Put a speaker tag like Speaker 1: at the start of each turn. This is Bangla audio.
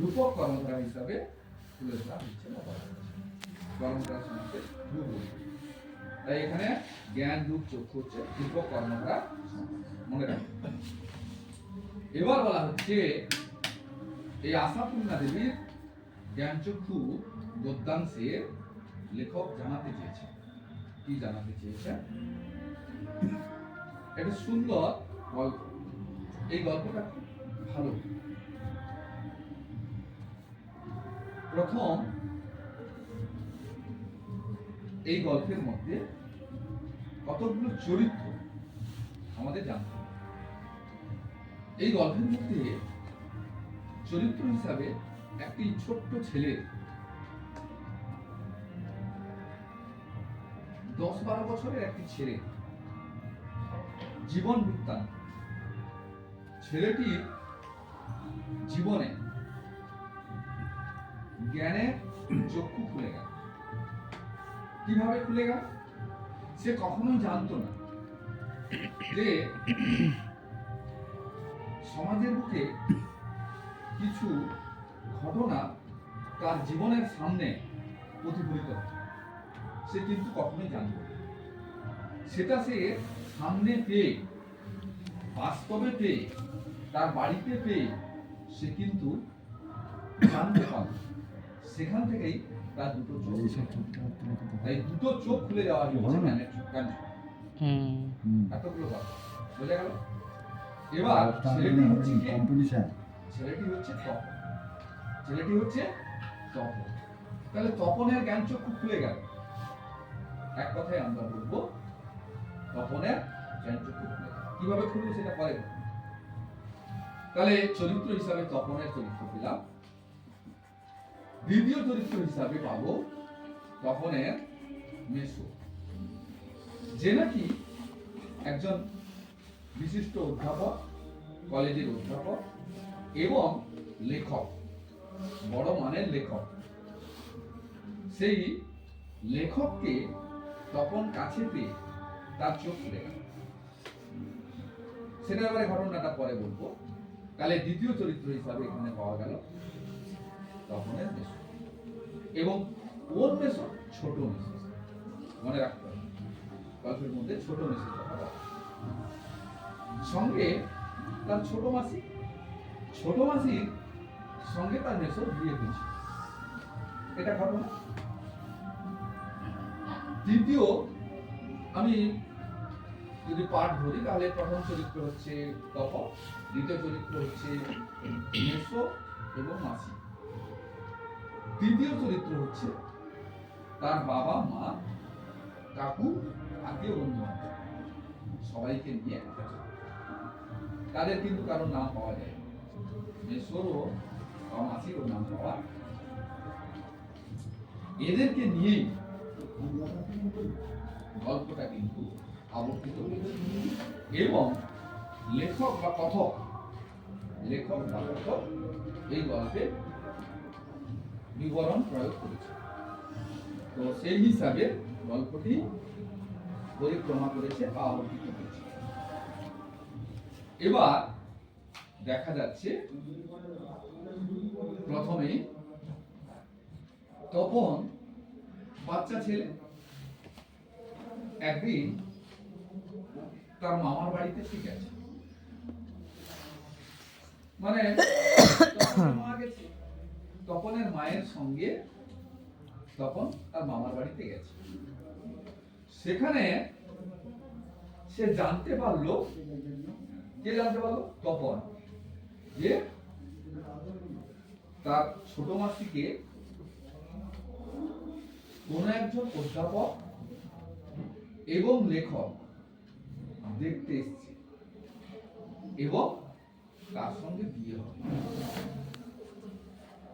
Speaker 1: রূপক কর্মধারা হিসাবে তুলে ধরা হচ্ছে হচ্ছে কর্মধারা সমাজে রূপ। তাই এখানে জ্ঞান, রূপ, চক্ষু হচ্ছে রূপক কর্মধারা মনে রাখবেন এবার বলা হচ্ছে, এই আশাপূর্ণা দেবীর জ্ঞানচক্ষু গদ্যাংশে লেখক জানাতে চেয়েছে। কি জানাতে চেয়েছে? একটা সুন্দর গল্প। এই গল্পটা খুব ভালো। প্রথম এই গল্পের মধ্যে কতগুলো চরিত্র আমাদের জানতে এই গল্পের মধ্যে চরিত্র হিসাবে একটি ছোট্ট ছেলের দশ বারো বছরের একটি ছেলে জীবন বৃত্তান্ত ছেলেটির জীবনে জ্ঞানের চক্ষু খুলে গেল। কীভাবে খুলে গেল? সে কখনোই জানতো না যে সমাজের বুকে কিছু ঘটনা তার জীবনের সামনে প্রতিফলিত সে কিন্তু কখনোই জানতো সেটা সে সামনে পেয়ে, বাস্তবে পেয়ে, তার বাড়িতে পেয়ে সে কিন্তু জানতে পারল সেখান থেকেই তার দুটো চোখ দুটো চোখ খুলে যাওয়া
Speaker 2: না।
Speaker 1: জ্ঞানের জ্ঞান এতগুলো কথা। বোঝা গেল? এবার ছেলেটি হচ্ছে
Speaker 2: কম্পিটিশন
Speaker 1: ছেলেটি হচ্ছে তপন। ছেলেটি হচ্ছে তপন। তাহলে তপনের জ্ঞান চক্ষু খুলে গেল। এক কথায় আমরা বলব তপনের জ্ঞান চক্ষু খুলে গেল। কীভাবে খুলবে সেটা পরে তাহলে চরিত্র হিসাবে তপনের চরিত্র পেলাম। দ্বিতীয় চরিত্র হিসাবে পাবো তপনের মেসো। যে নাকি একজন বিশিষ্ট অধ্যাপক, কলেজের অধ্যাপক এবং লেখক, বড় মানের লেখক। সেই লেখককে তপন কাছে পেয়ে তার চোখ গেল। সেটা এবারে ঘটনাটা পরে বলব। তাহলে দ্বিতীয় চরিত্র হিসাবে এখানে পাওয়া গেল মেসো এবং ওর মেসো ছোট মেসো মনে রাখতে হবে। গল্পের মধ্যে ছোট মেসো সঙ্গে তার ছোট মাসি, ছোট মাসির সঙ্গে তার মেসোর বিয়ে হয়েছে এটা ঘটনা দ্বিতীয়, আমি যদি পাঠ ধরি, তাহলে প্রথম চরিত্র হচ্ছে তপ দ্বিতীয় চরিত্র হচ্ছে মেসো এবং মাসি। তৃতীয় চরিত্র হচ্ছে তার বাবা, মা, কাকু বন্ধু বান্ধব। সবাইকে নিয়ে তাদের কিন্তু কারোর নাম পাওয়া যায়। মেসোরও বা মাসিরও নাম পাওয়া এদেরকে নিয়েই গল্পটা কিন্তু আবর্তিত এবং লেখক বা কথক, লেখক বা কথক এই গল্পে বিবরণ প্রয়োগ করেছে। তো সেই হিসাবে গল্পটি পরিক্রমা করেছে বা আবর্তিত হয়েছে। এবার দেখা যাচ্ছে প্রথমেই তপন বাচ্চা ছেলে। একদিন তার মামার বাড়িতে ঠিক আছে। মানে তপনের মা গেছে। তপনের মায়ের সঙ্গে তখন তার মামার বাড়িতে গেছে। সেখানে সে জানতে পারল, কে জানতে পারল? তপন। যে তার ছোট মাসিকে কোন একজন অধ্যাপক এবং লেখক দেখতে এসছে এবং তার সঙ্গে বিয়ে হবে